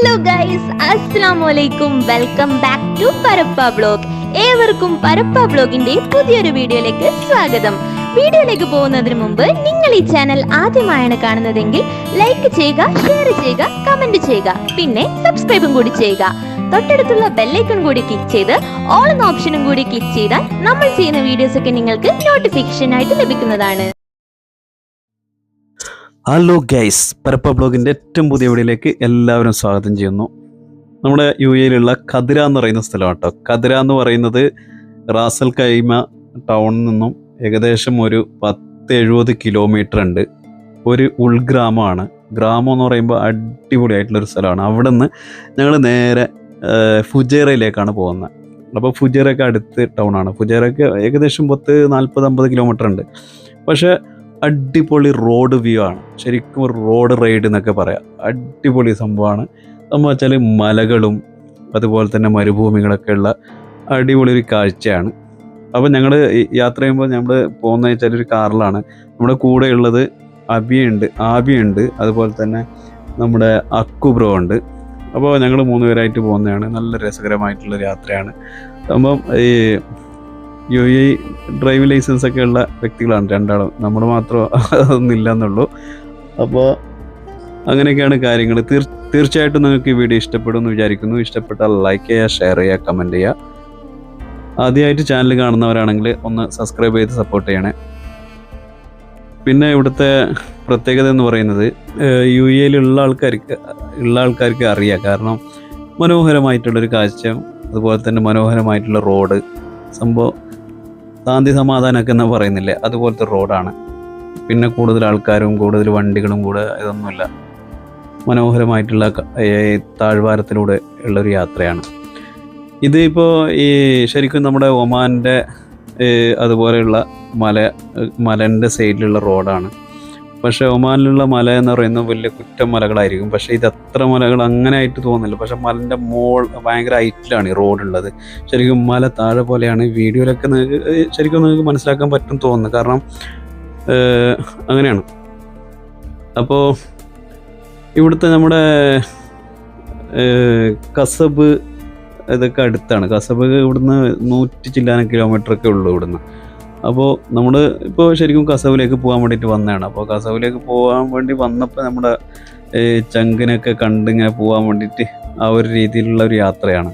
Hello guys അസ്സലാമു അലൈക്കും welcome back to Parappa blog ഏവർക്കും പരപ്പ ബ്ലോഗിന്റെ പുതിയൊരു വീഡിയോയിലേക്ക് സ്വാഗതം. വീഡിയോയിലേക്ക് പോകുന്നതിന് മുമ്പ് നിങ്ങൾ ഈ ചാനൽ ആദ്യമായാണ് കാണുന്നതെങ്കിൽ ലൈക്ക് ചെയ്യുക ഷെയർ ചെയ്യുക കമന്റ് ചെയ്യുക പിന്നെ സബ്സ്ക്രൈബും കൂടി ചെയ്യുക. തൊട്ടടുത്തുള്ള ബെല്ലൈക്കൺ കൂടി ക്ലിക്ക് ചെയ്ത് ഓൾ എന്ന ഓപ്ഷനും കൂടി ക്ലിക്ക് ചെയ്താൽ നമ്മൾ ചെയ്യുന്ന വീഡിയോസ് ഒക്കെ നിങ്ങൾക്ക് നോട്ടിഫിക്കേഷൻ ആയിട്ട് ലഭിക്കുന്നതാണ്. ഹലോ ഗൈസ് പരപ്പ ബ്ലോഗിന്റെ ഏറ്റവും പുതിയ വീഡിയോയിലേക്ക് എല്ലാവരും സ്വാഗതം ചെയ്യുന്നു. നമ്മുടെ യു എയിലുള്ള കതിര എന്ന് പറയുന്ന സ്ഥലം കേട്ടോ കതിര എന്ന് പറയുന്നത് റാസൽ കൈമ ടൗണിൽ നിന്നും ഏകദേശം ഒരു പത്ത് എഴുപത് കിലോമീറ്റർ ഉണ്ട്. ഒരു ഉൾഗ്രാമമാണ്. ഗ്രാമം എന്ന് പറയുമ്പോൾ അടിപൊളിയായിട്ടുള്ളൊരു സ്ഥലമാണ്. അവിടെ നിന്ന് ഞങ്ങൾ നേരെ ഫുജേറയിലേക്കാണ് പോകുന്നത്. അപ്പോൾ ഫുജേറയൊക്കെ അടുത്ത് ടൗണാണ് ഫുജേറയൊക്കെ ഏകദേശം പത്ത് നാൽപ്പത് അമ്പത് കിലോമീറ്റർ ഉണ്ട്. പക്ഷേ അടിപൊളി റോഡ് വ്യൂ ആണ്. ശരിക്കും ഒരു റോഡ് റൈഡ് എന്നൊക്കെ പറയാം. അടിപൊളി സംഭവമാണ്. നമ്മൾ വെച്ചാൽ മലകളും അതുപോലെ തന്നെ മരുഭൂമികളൊക്കെ ഉള്ള അടിപൊളി ഒരു കാഴ്ചയാണ്. അപ്പോൾ ഞങ്ങൾ യാത്ര ചെയ്യുമ്പോൾ നമ്മൾ പോകുന്ന വെച്ചാൽ ഒരു കാറിലാണ്. നമ്മുടെ കൂടെയുള്ളത് അബിയുണ്ട് ആബിയുണ്ട് അതുപോലെ തന്നെ നമ്മുടെ അക്കുബ്രോ ഉണ്ട്. അപ്പോൾ ഞങ്ങൾ മൂന്ന് പേരായിട്ട് പോകുന്നതാണ്. നല്ല രസകരമായിട്ടുള്ള യാത്രയാണ്. അപ്പം ഈ യു എ ഡ്രൈവിംഗ് ലൈസൻസ് ഒക്കെ ഉള്ള വ്യക്തികളാണ്. രണ്ടാളും. നമ്മൾ മാത്രം അതൊന്നില്ല എന്നുള്ളൂ അപ്പോൾ അങ്ങനെയൊക്കെയാണ് കാര്യങ്ങൾ തീർ തീർച്ചയായിട്ടും നിങ്ങൾക്ക് ഈ വീഡിയോ ഇഷ്ടപ്പെടും എന്ന് വിചാരിക്കുന്നു. ഇഷ്ടപ്പെട്ടാൽ ലൈക്ക് ചെയ്യുക ഷെയർ ചെയ്യുക കമന്റ് ചെയ്യുക. ആദ്യമായിട്ട് ചാനൽ കാണുന്നവരാണെങ്കിൽ ഒന്ന് സബ്സ്ക്രൈബ് ചെയ്ത് സപ്പോർട്ട് ചെയ്യണേ. പിന്നെ ഇവിടുത്തെ പ്രത്യേകത എന്ന് പറയുന്നത് യു എയിലുള്ള ആൾക്കാർക്ക് ഉള്ള ആൾക്കാർക്ക് അറിയാം. കാരണം മനോഹരമായിട്ടുള്ളൊരു കാഴ്ച അതുപോലെ തന്നെ മനോഹരമായിട്ടുള്ള റോഡ് സംഭവം ശാന്തി സമാധാനമൊക്കെ എന്ന് പറയുന്നില്ലേ? അതുപോലത്തെ റോഡാണ്. പിന്നെ കൂടുതൽ ആൾക്കാരും കൂടുതൽ വണ്ടികളും കൂടെ ഇതൊന്നുമില്ല. മനോഹരമായിട്ടുള്ള താഴ്വാരത്തിലൂടെ ഉള്ളൊരു യാത്രയാണ്. ഇത് ഇപ്പോൾ ഈ ശരിക്കും നമ്മുടെ ഒമാന്റെ അതുപോലെയുള്ള മല മലന്റെ സൈഡിലുള്ള റോഡാണ്. പക്ഷേ ഒമാനിലുള്ള മല എന്ന് പറയുന്നത് വലിയ കുറ്റം മലകളായിരിക്കും. പക്ഷെ ഇത് അത്ര മലകൾ അങ്ങനെ ആയിട്ട് തോന്നുന്നില്ല. പക്ഷെ മലന്റെ മോൾ ഭയങ്കര ഹൈറ്റിലാണ് ഈ റോഡുള്ളത് ശരിക്കും മല താഴെ പോലെയാണ്. വീഡിയോയിലൊക്കെ നിങ്ങൾക്ക് ശരിക്കും നിങ്ങൾക്ക് മനസ്സിലാക്കാൻ പറ്റും തോന്നുന്നു. കാരണം അങ്ങനെയാണ്. അപ്പോൾ ഇവിടുത്തെ നമ്മുടെ കസബ് ഇതൊക്കെ അടുത്താണ്. കസബ് ഇവിടുന്ന് നൂറ്റി ചില്ലാന കിലോമീറ്റർ ഒക്കെ ഉള്ളൂ ഇവിടുന്ന്. അപ്പോൾ നമ്മൾ ഇപ്പോൾ ശരിക്കും കസവിലേക്ക് പോകാൻ വേണ്ടിയിട്ട് വന്നതാണ്. അപ്പോൾ കസവിലേക്ക് പോകാൻ വേണ്ടി വന്നപ്പോൾ നമ്മുടെ ചങ്കിനൊക്കെ കണ്ടിങ്ങനെ പോകാൻ വേണ്ടിയിട്ട് ആ ഒരു രീതിയിലുള്ള ഒരു യാത്രയാണ്.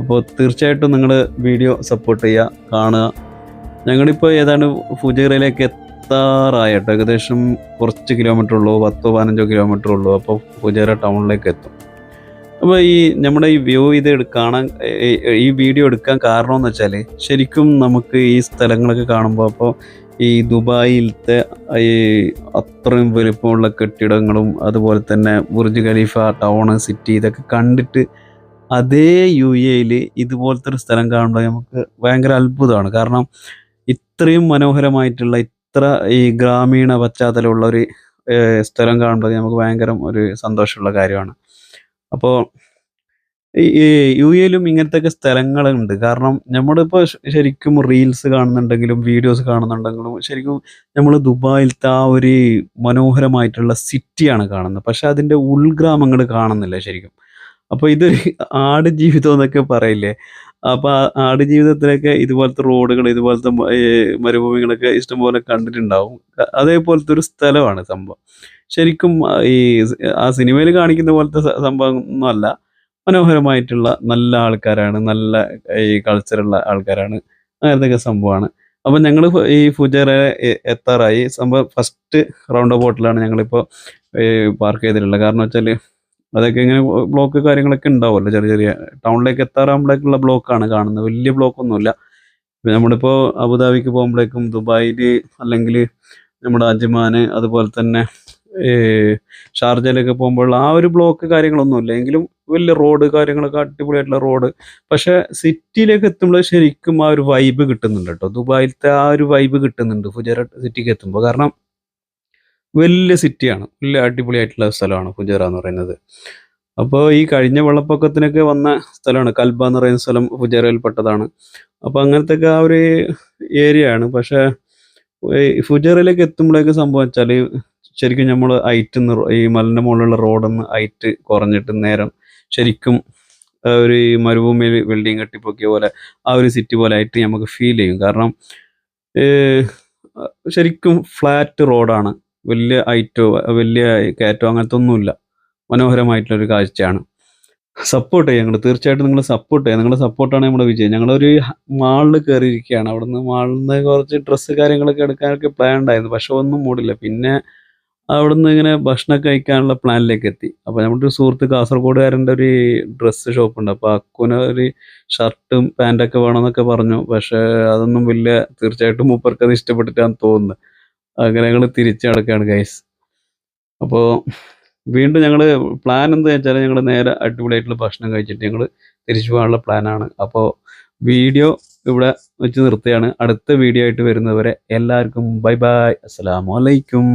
അപ്പോൾ തീർച്ചയായിട്ടും നിങ്ങൾ വീഡിയോ സപ്പോർട്ട് ചെയ്യുക കാണുക. ഞങ്ങളിപ്പോൾ ഏതാണ്ട് ഫുജേറയിലേക്ക് എത്താറായിട്ടോ ഏകദേശം കുറച്ച് കിലോമീറ്റർ ഉള്ളൂ പത്തോ പതിനഞ്ചോ കിലോമീറ്റർ ഉള്ളൂ. അപ്പോൾ ഫുജേറ ടൗണിലേക്ക് എത്തും. അപ്പോൾ ഈ നമ്മുടെ ഈ വ്യൂ ഇത് കാണാൻ ഈ വീഡിയോ എടുക്കാൻ കാരണം എന്ന് വെച്ചാൽ ശരിക്കും നമുക്ക് ഈ സ്ഥലങ്ങളൊക്കെ കാണുമ്പോൾ അപ്പോൾ ഈ ദുബായിലത്തെ ഈ അത്രയും വലുപ്പമുള്ള കെട്ടിടങ്ങളും അതുപോലെ തന്നെ ബുർജ് ഖലീഫ ടൗണ് സിറ്റി ഇതൊക്കെ കണ്ടിട്ട് അതേ യു എയിൽ ഇതുപോലത്തെ ഒരു സ്ഥലം കാണുമ്പോൾ നമുക്ക് ഭയങ്കര അത്ഭുതമാണ്. കാരണം ഇത്രയും മനോഹരമായിട്ടുള്ള ഇത്ര ഈ ഗ്രാമീണ പശ്ചാത്തലമുള്ള ഒരു സ്ഥലം കാണുമ്പോൾ നമുക്ക് ഭയങ്കര ഒരു സന്തോഷമുള്ള കാര്യമാണ്. അപ്പോൾ ഈ യു എയിലും ഇങ്ങനത്തെ സ്ഥലങ്ങളുണ്ട്. കാരണം നമ്മളിപ്പോൾ ശരിക്കും റീൽസ് കാണുന്നുണ്ടെങ്കിലും വീഡിയോസ് കാണുന്നുണ്ടെങ്കിലും ശരിക്കും നമ്മൾ ദുബായിലത്തെ ആ ഒരു മനോഹരമായിട്ടുള്ള സിറ്റിയാണ് കാണുന്നത്. പക്ഷെ അതിന്റെ ഉൾഗ്രാമങ്ങൾ കാണുന്നില്ല ശരിക്കും. അപ്പോൾ ഇതൊരു ആട് ജീവിതം എന്നൊക്കെ പറയില്ലേ അപ്പോൾ ആട് ജീവിതത്തിലൊക്കെ ഇതുപോലത്തെ റോഡുകൾ ഇതുപോലത്തെ മരുഭൂമികളൊക്കെ ഇഷ്ടംപോലെ കണ്ടിട്ടുണ്ടാവും. അതേപോലത്തെ ഒരു സ്ഥലമാണ് സംഭവം. ശരിക്കും ഈ ആ സിനിമയിൽ കാണിക്കുന്ന പോലത്തെ സംഭവം ഒന്നും അല്ല മനോഹരമായിട്ടുള്ള നല്ല ആൾക്കാരാണ് നല്ല ഈ കൾച്ചറുള്ള ആൾക്കാരാണ്. അങ്ങനത്തെ സംഭവമാണ്. അപ്പം ഞങ്ങൾ ഈ ഫുജറ എത്താറായി. സംഭവം ഫസ്റ്റ് റൗണ്ട് ബോട്ടിലാണ് ഞങ്ങളിപ്പോൾ പാർക്ക് ചെയ്തിട്ടുള്ളത്. കാരണം വെച്ചാൽ അതൊക്കെ ഇങ്ങനെ ബ്ലോക്ക് കാര്യങ്ങളൊക്കെ ഉണ്ടാവുമല്ലോ. ചെറിയ ചെറിയ ടൗണിലേക്ക് എത്താറാകുമ്പോഴേക്കുള്ള ബ്ലോക്കാണ് കാണുന്നത്. വലിയ ബ്ലോക്കൊന്നുമില്ല നമ്മളിപ്പോൾ അബുദാബിക്ക് പോകുമ്പോഴേക്കും ദുബായിൽ അല്ലെങ്കിൽ നമ്മുടെ അജ്മാൻ അതുപോലെ തന്നെ ഷാർജയിലൊക്കെ പോകുമ്പോൾ ആ ഒരു ബ്ലോക്ക് കാര്യങ്ങളൊന്നുമില്ല. എങ്കിലും വലിയ റോഡ് കാര്യങ്ങളൊക്കെ അടിപൊളിയായിട്ടുള്ള റോഡ് പക്ഷെ സിറ്റിയിലേക്ക് എത്തുമ്പോൾ ശരിക്കും ആ ഒരു വൈബ് കിട്ടുന്നുണ്ട് കേട്ടോ. ദുബായിലത്തെ ആ ഒരു വൈബ് കിട്ടുന്നുണ്ട്. ഫുജറ സിറ്റിക്ക് എത്തുമ്പോൾ. കാരണം വലിയ സിറ്റിയാണ്. വലിയ അടിപൊളിയായിട്ടുള്ള സ്ഥലമാണ് ഫുജറ എന്ന് പറയുന്നത്. അപ്പോൾ ഈ കഴിഞ്ഞ വെള്ളപ്പൊക്കത്തിനൊക്കെ വന്ന സ്ഥലമാണ്. കൽബ എന്ന് പറയുന്ന സ്ഥലം ഫുജറയിൽ പെട്ടതാണ്. അപ്പോൾ അങ്ങനത്തെ ഒക്കെ ആ ഒരു ഏരിയ ആണ്. പക്ഷേ ഫുജറയിലേക്ക് എത്തുമ്പോഴേക്ക് സംഭവം വെച്ചാൽ ശരിക്കും നമ്മൾ ഐറ്റ് ഈ മലിന്റെ മുകളിലുള്ള റോഡൊന്ന് ഐറ്റ് കുറഞ്ഞിട്ട് നേരം ശരിക്കും ഒരു മരുഭൂമിയിൽ ബിൽഡിംഗ് കെട്ടിപ്പൊക്കിയ പോലെ ആ ഒരു സിറ്റി പോലെ ആയിട്ട് നമുക്ക് ഫീൽ ചെയ്യും. കാരണം ശരിക്കും ഫ്ലാറ്റ് റോഡാണ് വലിയ ഐറ്റോ വലിയ കയറ്റോ അങ്ങനത്തെ ഒന്നുമില്ല മനോഹരമായിട്ടുള്ളൊരു കാഴ്ചയാണ്. സപ്പോർട്ട് ചെയ്യാം ഞങ്ങൾ തീർച്ചയായിട്ടും നിങ്ങൾ സപ്പോർട്ട് ചെയ്യാം. നിങ്ങളുടെ സപ്പോർട്ടാണ് നമ്മുടെ വിജയം. ഞങ്ങളൊരു മാളിൽ കയറിയിരിക്കുകയാണ് അവിടുന്ന് മാളിൽ നിന്ന് കുറച്ച് ഡ്രസ്സ് കാര്യങ്ങളൊക്കെ എടുക്കാനൊക്കെ പ്ലാൻ ഉണ്ടായിരുന്നു. പക്ഷെ ഒന്നും മൂടില്ല. പിന്നെ അവിടുന്ന് ഇങ്ങനെ ഭക്ഷണം കഴിക്കാനുള്ള പ്ലാനിലേക്ക് എത്തി. അപ്പോൾ നമ്മുടെ ഒരു സുഹൃത്ത് കാസർഗോഡുകാരന്റെ ഒരു ഡ്രസ്സ് ഷോപ്പ് ഉണ്ട്. അപ്പോൾ അക്കുന ഒരു ഷർട്ടും പാന്റൊക്കെ വേണമെന്നൊക്കെ പറഞ്ഞു. പക്ഷേ അതൊന്നും വലിയ തീർച്ചയായിട്ടും മൂപ്പർക്ക് അത് ഇഷ്ടപ്പെട്ടിട്ടാന്ന് തോന്നുന്നത്. അങ്ങനെ തിരിച്ചടക്കാണ് ഗൈസ് അപ്പോൾ വീണ്ടും ഞങ്ങൾ പ്ലാൻ എന്താ വെച്ചാൽ ഞങ്ങൾ നേരെ അടിപൊളിയായിട്ടുള്ള ഭക്ഷണം കഴിച്ചിട്ട് ഞങ്ങൾ തിരിച്ചു പോകാനുള്ള പ്ലാനാണ് അപ്പോൾ വീഡിയോ ഇവിടെ വെച്ച് നിർത്തുകയാണ്. അടുത്ത വീഡിയോ ആയിട്ട് വരുന്നവരെ എല്ലാവർക്കും ബൈ ബൈ അസ്സലാമു അലൈക്കും.